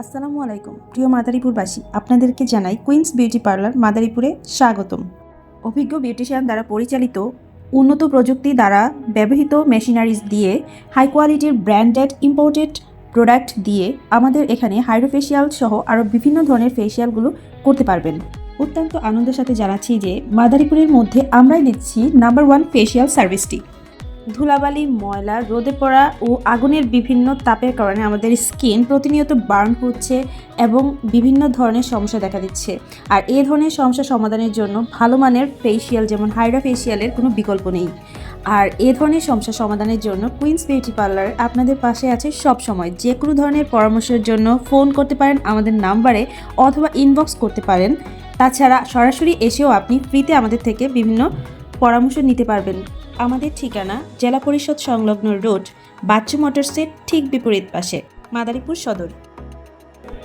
আসসালামু আলাইকুম, প্রিয় মাদারীপুরবাসী। আপনাদেরকে জানাই কুইন্স বিউটি পার্লার মাদারীপুরে স্বাগতম। অভিজ্ঞ বিউটিশিয়ান দ্বারা পরিচালিত উন্নত প্রযুক্তি দ্বারা ব্যবহৃত মেশিনারিজ দিয়ে হাই কোয়ালিটির ব্র্যান্ডেড ইম্পোর্টেড প্রোডাক্ট দিয়ে আমাদের এখানে হাইড্রোফেশিয়াল সহ আরও বিভিন্ন ধরনের ফেশিয়ালগুলো করতে পারবেন। অত্যন্ত আনন্দের সাথে জানাচ্ছি যে মাদারীপুরের মধ্যে আমরাই দিচ্ছি নাম্বার ওয়ান ফেশিয়াল সার্ভিসটি ধুলাবালি, ময়লা, রোদে পড়া ও আগুনের বিভিন্ন তাপের কারণে আমাদের স্কিন প্রতিনিয়ত বার্ন হচ্ছে এবং বিভিন্ন ধরনের সমস্যা দেখা দিচ্ছে। আর এই ধরনের সমস্যা সমাধানের জন্য ভালো মানের ফেসিয়াল যেমন হাইড্রা ফেসিয়ালের কোনো বিকল্প নেই। আর এ ধরনের সমস্যা সমাধানের জন্য কুইন্স বিউটি পার্লার আপনাদের পাশে আছে সব সময়। যে কোনো ধরনের পরামর্শের জন্য ফোন করতে পারেন আমাদের নাম্বারে অথবা ইনবক্স করতে পারেন। তাছাড়া সরাসরি এসেও আপনি ফ্রিতে আমাদের থেকে বিভিন্ন পরামর্শ নিতে পারবেন। আমাদের ঠিকানা জেলা পরিষদ সংলগ্ন রোড, বাচ্চু মোটরসের ঠিক বিপরীত পাশে, মাদারীপুর সদর।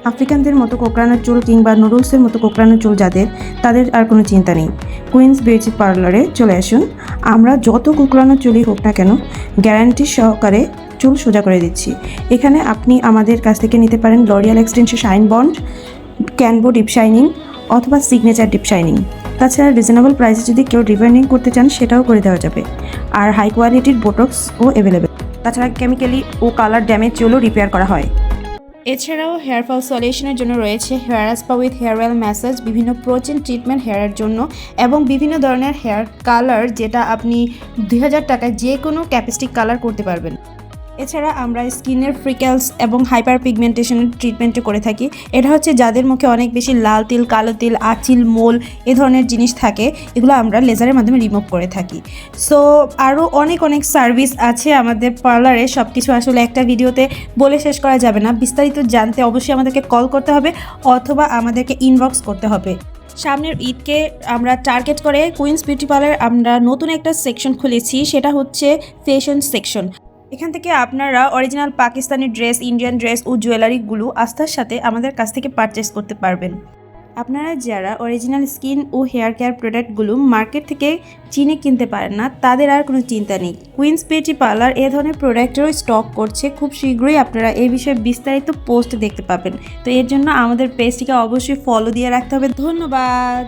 আফ্রিকানদের মতো কোকড়ানোর চুল কিংবা নুডলসের মতো কোকড়ানোর চুল যাদের, তাদের আর কোনো চিন্তা নেই। কুইন্স বিউটি পার্লারে চলে আসুন। আমরা যত কোকড়ানো চুলই হোক না কেন গ্যারান্টি সহকারে চুল সোজা করে দিচ্ছি। এখানে আপনি আমাদের কাছ থেকে নিতে পারেন L'Oreal Xtenso shine bond Kanebo deep shining অথবা সিগনেচার ডিপ শাইনিং তাছাড়া রিজনেবল প্রাইসে যদি কেউ রিবার্নিং করতে চান, সেটাও করে দেওয়া যাবে। আর হাই কোয়ালিটির বোটক্সও অ্যাভেলেবেল তাছাড়া কেমিক্যালি ও কালার ড্যামেজ চুলও রিপেয়ার করা হয়। এছাড়াও হেয়ার ফল সলিউশনের জন্য রয়েছে hair spa with hair oil massage বিভিন্ন প্রোটিন ট্রিটমেন্ট হেয়ারের জন্য এবং বিভিন্ন ধরনের হেয়ার কালার যেটা আপনি দুই হাজার টাকায় যে কোনো ক্যাপিস্টিক কালার করতে পারবেন। এছাড়া আমরা স্কিনের ফ্রিকেলস এবং হাইপার পিগমেন্টেশনের ট্রিটমেন্টও করে থাকি। এটা হচ্ছে যাদের মুখে অনেক বেশি লাল তিল, কালো তিল, আচিল, মোল এ ধরনের জিনিস থাকে, এগুলো আমরা লেজারের মাধ্যমে রিমুভ করে থাকি। সো, আরও অনেক অনেক সার্ভিস আছে আমাদের পার্লারে সব কিছু আসলে একটা ভিডিওতে বলে শেষ করা যাবে না। বিস্তারিত জানতে অবশ্যই আমাদেরকে কল করতে হবে অথবা আমাদেরকে ইনবক্স করতে হবে। সামনের ঈদকে আমরা টার্গেট করে কুইন্স বিউটি পার্লার আমরা নতুন একটা সেকশন খুলেছি, সেটা হচ্ছে ফ্যাশন সেকশন এখান থেকে আপনারা original Pakistani dress Indian dress ও জুয়েলারিগুলো আস্থার সাথে আমাদের কাছ থেকে পারচেস করতে পারবেন। আপনারা যারা অরিজিনাল স্কিন ও হেয়ার কেয়ার প্রোডাক্টগুলো মার্কেট থেকে চিনে কিনতে পারেন না, তাদের আর কোনো চিন্তা নেই। কুইন্স বিউটি পার্লার এ ধরনের প্রোডাক্টেরও স্টক করছে, খুব শীঘ্রই আপনারা এই বিষয়ে বিস্তারিত পোস্ট দেখতে পাবেন। তো এর জন্য আমাদের পেজটিকে অবশ্যই ফলো দিয়ে রাখতে হবে। ধন্যবাদ!